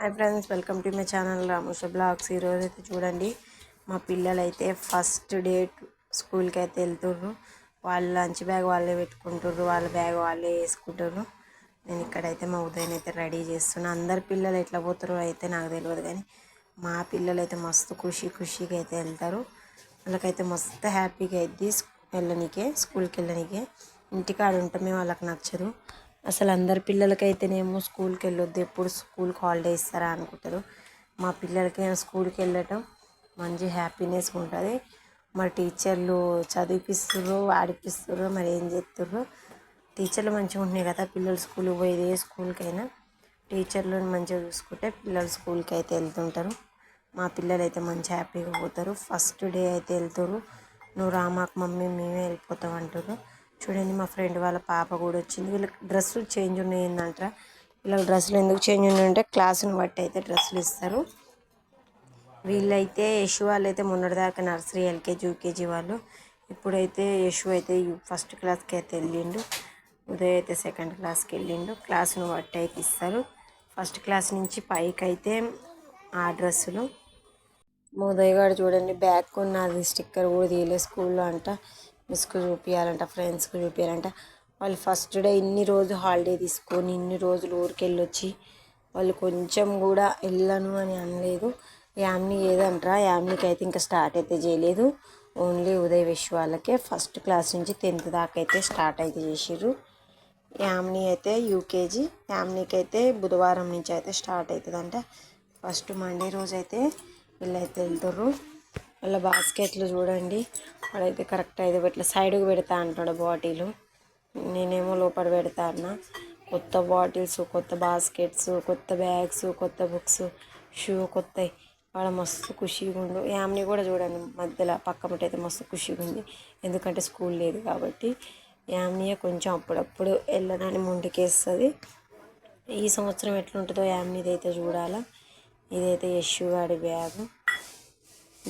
Hi friends welcome to my channel Ramusha blogs. ఈరోజు అయితే చూడండి మా పిల్లలు అయితే ఫస్ట్ డే స్కూల్కి అయితే వెళ్తుర్రు వాళ్ళ లంచ్ బ్యాగ్ వాళ్ళే పెట్టుకుంటుర్రు వాళ్ళ బ్యాగ్ వాళ్ళే వేసుకుంటారు నేను ఇక్కడైతే మా ఉదయం అయితే రెడీ చేస్తున్నా. అందరి పిల్లలు ఎట్లా పోతారో అయితే నాకు తెలియదు కానీ మా పిల్లలు అయితే మస్తు ఖుషి ఖుషిగా అయితే వెళ్తారు. వాళ్ళకైతే మస్తు హ్యాపీగా అయింది వెళ్ళనీకే స్కూల్కి వెళ్ళనీకే. ఇంటికాడ ఉంటమే వాళ్ళకి నచ్చదు. అసలు అందరి పిల్లలకైతేనేమో స్కూల్కి వెళ్ళొద్దు ఎప్పుడు స్కూల్కి హాలిడే ఇస్తారా అనుకుంటారు. మా పిల్లలకి స్కూల్కి వెళ్ళటం మంచి హ్యాపీనెస్ ఉంటుంది. మరి టీచర్లు చదివిపిస్తుర్రు ఆడిపిస్తుర్రు మరి ఏం చేస్తుర్రు? టీచర్లు మంచిగా ఉంటున్నాయి కదా పిల్లలు స్కూల్కి పోయేది ఏ స్కూల్కైనా. టీచర్లు మంచిగా చూసుకుంటే పిల్లలు స్కూల్కి అయితే వెళ్తుంటారు. మా పిల్లలు అయితే మంచి హ్యాపీగా పోతారు. ఫస్ట్ డే అయితే వెళ్తారు నువ్వు రామాకు మమ్మీ మేమే వెళ్ళిపోతాం అంటారు చూడండి మా ఫ్రెండ్ వాళ్ళ పాప కూడా వచ్చింది. వీళ్ళకి డ్రెస్సులు చేంజ్ ఉన్నాయి వీళ్ళకి డ్రెస్సులు ఎందుకు చేంజ్ ఉన్నాయంటే క్లాసుని బట్టి అయితే డ్రెస్సులు ఇస్తారు. వీళ్ళైతే యశు వాళ్ళు అయితే మొన్నటిదాకా నర్సరీ ఎల్కేజీ యూకేజీ వాళ్ళు. ఇప్పుడైతే యశు అయితే ఫస్ట్ క్లాస్కి అయితే వెళ్ళిండు. ఉదయ్ అయితే సెకండ్ క్లాస్కి వెళ్ళిండు. క్లాసును బట్టి అయితే ఇస్తారు. ఫస్ట్ క్లాస్ నుంచి పైకి అయితే ఆ డ్రెస్సులు. ఉదయ్ గారు చూడండి బ్యాగ్ ఉన్నది స్టిక్కర్ కూడా తీయలేదు స్కూల్లో అంట. మిస్కు చూపించాలంట ఫ్రెండ్స్కి చూపించాలంట వాళ్ళు ఫస్ట్ డే ఇన్ని రోజులు హాలిడే తీసుకొని ఇన్ని రోజులు ఊరికి వెళ్ళొచ్చి వాళ్ళు కొంచెం కూడా వెళ్ళను అని అనలేదు. యామ్ని ఏదంటారా? యామ్నికి అయితే ఇంకా స్టార్ట్ అయితే చేయలేదు. ఓన్లీ ఉదయ్ విష్ వాళ్ళకే ఫస్ట్ క్లాస్ నుంచి టెన్త్ దాకా అయితే స్టార్ట్ అయితే చేసిర్రు. యామ్ని అయితే యూకేజీ యామ్నీకి అయితే బుధవారం నుంచి అయితే స్టార్ట్ అవుతుందంట ఫస్ట్ మండే రోజు అయితే వీళ్ళైతే వెళ్తారు వాళ్ళ బాస్కెట్లు చూడండి. వాడైతే కరెక్ట్ అయితే ఇట్లా సైడ్కి పెడతా అంటాడు బాటిల్. నేనేమో లోపల పెడతా అన్న. కొత్త బాటిల్స్ కొత్త బాస్కెట్స్ కొత్త బ్యాగ్స్ కొత్త బుక్స్ షూ కొత్తవి వాడు మస్తు ఖుషిగా ఉండు. యామ్ని కూడా చూడండి మధ్యలో పక్క అయితే మస్తు ఖుషిగా ఉంది. ఎందుకంటే స్కూల్ లేదు కాబట్టి. యామ్నియే కొంచెం అప్పుడప్పుడు వెళ్ళడానికి ముందుకేస్తుంది. ఈ సంవత్సరం ఎట్లుంటుందో యామ్నిది అయితే చూడాలా. ఇదైతే యశు గాడి బ్యాగు.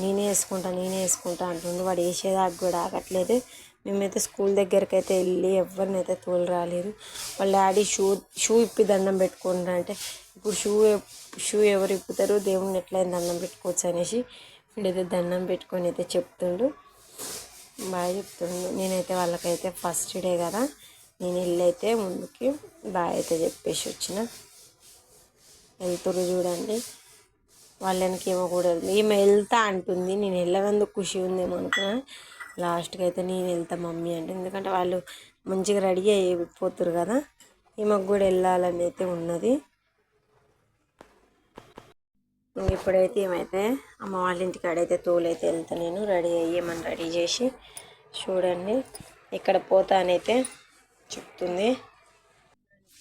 నేనే వేసుకుంటా నేనే వేసుకుంటా అంటుండు. వాడు వేసేదాకా కూడా ఆగట్లేదు. మేమైతే స్కూల్ దగ్గరికి అయితే వెళ్ళి ఎవరిని అయితే తోలు రాలేదు. వాళ్ళ డాడీ షూ షూ ఇప్పి దండం పెట్టుకుంటా అంటే ఇప్పుడు షూ షూ ఎవరు ఇప్పుతారు? దేవుడిని ఎట్లయినా దండం పెట్టుకోవచ్చు అనేసి వీడైతే దండం పెట్టుకొని అయితే చెప్తుండు. బాగా చెప్తుండు. నేనైతే వాళ్ళకైతే ఫస్ట్ డే కదా నేను వెళ్ళైతే ముందుకి బాగా అయితే చెప్పేసి వచ్చిన. వెళ్తురు చూడండి. వాళ్ళకి ఏమో కూడా ఈమె వెళ్తా అంటుంది. నేను వెళ్ళవందుకు ఖుషి ఉందేమో అనుకున్నా. లాస్ట్కి అయితే నేను వెళ్తా మమ్మీ అంటే. ఎందుకంటే వాళ్ళు మంచిగా రెడీ అయిపోతారు కదా. ఈమెకు కూడా వెళ్ళాలని అయితే ఉన్నది. ఇప్పుడైతే ఏమైతే అమ్మ వాళ్ళ ఇంటికి అడైతే తోలైతే వెళ్తా నేను. రెడీ అయ్యేమని రెడీ చేసి చూడండి. ఇక్కడ పోతానైతే చెప్తుంది.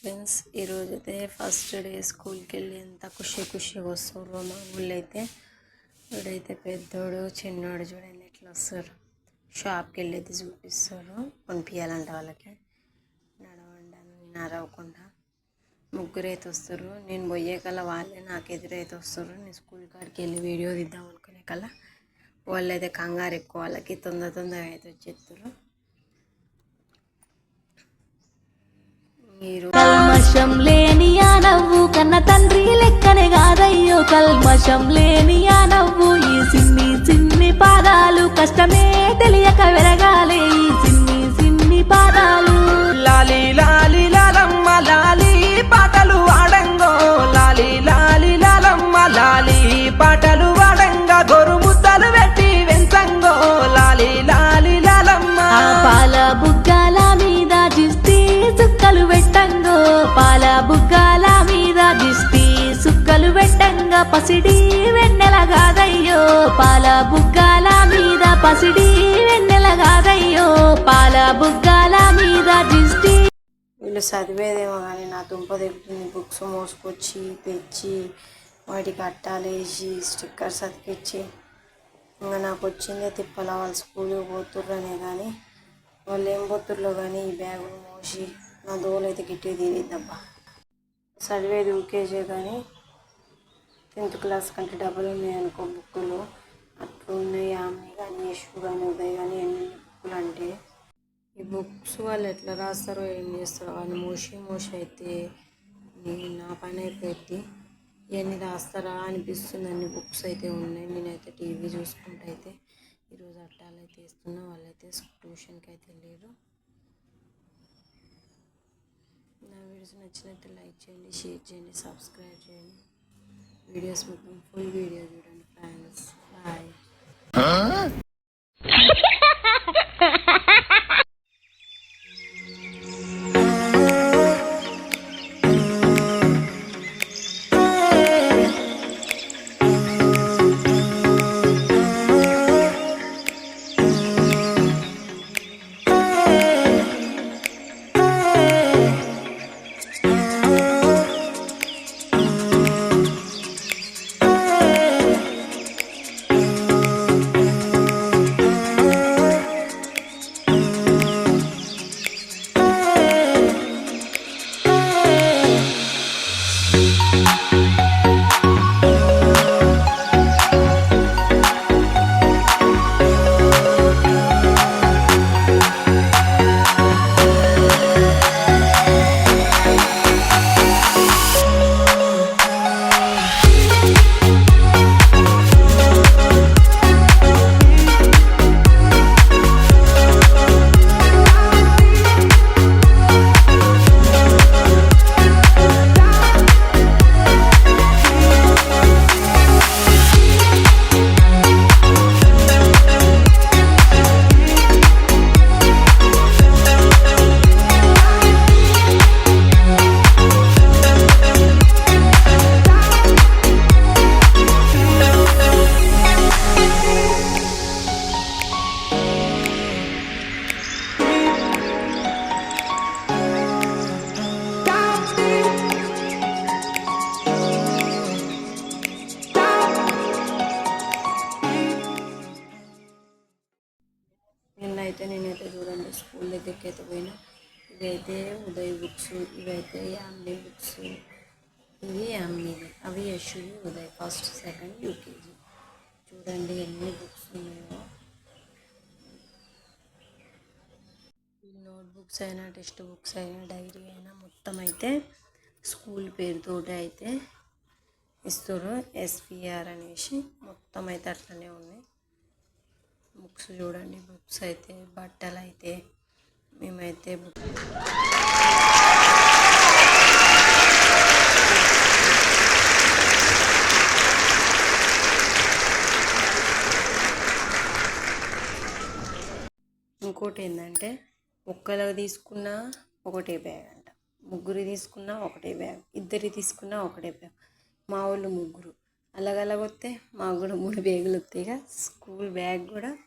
ఫ్రెండ్స్ ఈరోజు అయితే ఫస్ట్ డే స్కూల్కి వెళ్ళి ఎంత ఖుషి ఖుషిగా వస్తారు మా ఊళ్ళో అయితే ఇప్పుడైతే పెద్దోడు చిన్నోడు చూడండి ఎట్లా వస్తారు. షాప్కి వెళ్ళి అయితే చూపిస్తారు. కొనిపించాలంట వాళ్ళకి. నడవండి నడవకుండా ముగ్గురు అయితే వస్తారు. నేను పోయే కల్లా వాళ్ళే నాకు ఎదురైతే వస్తారు. నేను స్కూల్ కాడికి వెళ్ళి వీడియో తీద్దాం అనుకునే కల్లా వాళ్ళు అయితే కంగారు ఎక్కువ వాళ్ళకి తొందర తొందరగా అయితే వచ్చేస్తారు మీరు. కల్మషం లేని ఆ నవ్వు కన్న తండ్రి లెక్కనే కాదయ్యో కల్మషం లేని ఆ నవ్వు. ఈ సిన్ని సిన్ని పాదాలు కష్టమే తెలియక పెట్టంగా పసిడి వెన్నెల కాదయ్యో పాల బుగ్గాల మీద పసిడి వెన్నెల కాదయ్యో పాల బుగ్గాల మీద దిష్టి. వీళ్ళు చదివేదేమో కానీ నా దుంప దిగుతుంది బుక్స్ మోసుకొచ్చి తెచ్చి వాటికి అట్టాలేసి స్టిక్కర్స్ అతికిచ్చి ఇంకా నాకు వచ్చిందే తిప్పల వాళ్ళు స్కూల్కి పోతుర్రనే కానీ వాళ్ళు ఏం పోతుర్రో కానీ ఈ బ్యాగులు మోసి నా దోలైతే గిట్టి తీరిద్దబ్బా చదివేది ఊకేజే కానీ టెన్త్ క్లాస్ కంటే డబ్బులు ఉన్నాయి అనుకో బుక్కులు. అట్లు ఉన్నాయి. ఆమె కానీ యశు కానీ ఉదయ్ కానీ ఎన్ని బుక్కులు అంటే. ఈ బుక్స్ వాళ్ళు ఎట్లా రాస్తారో ఏం చేస్తారో వాళ్ళు మూసి మూసి అయితే నేను నా పని అయిపోయింది. ఇవన్నీ రాస్తారా అనిపిస్తుంది. అన్ని బుక్స్ అయితే ఉన్నాయి. నేనైతే టీవీ చూసుకుంటూ అయితే ఈరోజు అట్టాలు అయితే ఇస్తున్నా వాళ్ళైతే ట్యూషన్కి అయితే లేరు. నా వీడియోస్ నచ్చినట్టు లైక్ చేయండి షేర్ చేయండి సబ్స్క్రైబ్ చేయండి. వీడియోస్ మొత్తం ఫుల్ వీడియో చూడండి ఫ్రెండ్స్ బాయ్ ఇవైతే ఉదయ్ బుక్స్ ఇవైతే యామ్లీ బుక్స్ ఇవి యామ్లీవి అవి యశువి ఉదయ్ ఫస్ట్ సెకండ్ యూకేజీ. చూడండి ఎన్ని బుక్స్ ఉన్నాయో. నోట్ బుక్స్ అయినా టెక్స్ట్ బుక్స్ అయినా డైరీ అయినా మొత్తం అయితే స్కూల్ పేరుతోటి అయితే ఇస్తారు ఎస్పిఆర్ అనేసి. మొత్తం అయితే అట్లనే ఉన్నాయి. బుక్స్ చూడండి బుక్స్ అయితే బట్టలు అయితే మేమైతే ఇంకోటి ఏంటంటే ఒక్కరికి తీసుకున్నా ఒకటే బ్యాగ్ అంట. ముగ్గురు తీసుకున్నా ఒకటే బ్యాగ్. ఇద్దరి తీసుకున్నా ఒకటే బ్యాగ్. మా వాళ్ళు ముగ్గురు. అలాగలాగ వస్తే మాకు కూడా మూడు బ్యాగులు వస్తాయి స్కూల్ బ్యాగ్ కూడా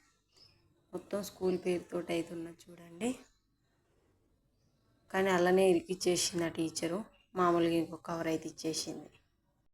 మొత్తం స్కూల్ పేరుతో అవుతున్నది చూడండి. కానీ అలానే ఇరికిచ్చేసింది ఆ టీచరు. మామూలుగా ఇంకో కవర్ అయితే ఇచ్చేసింది.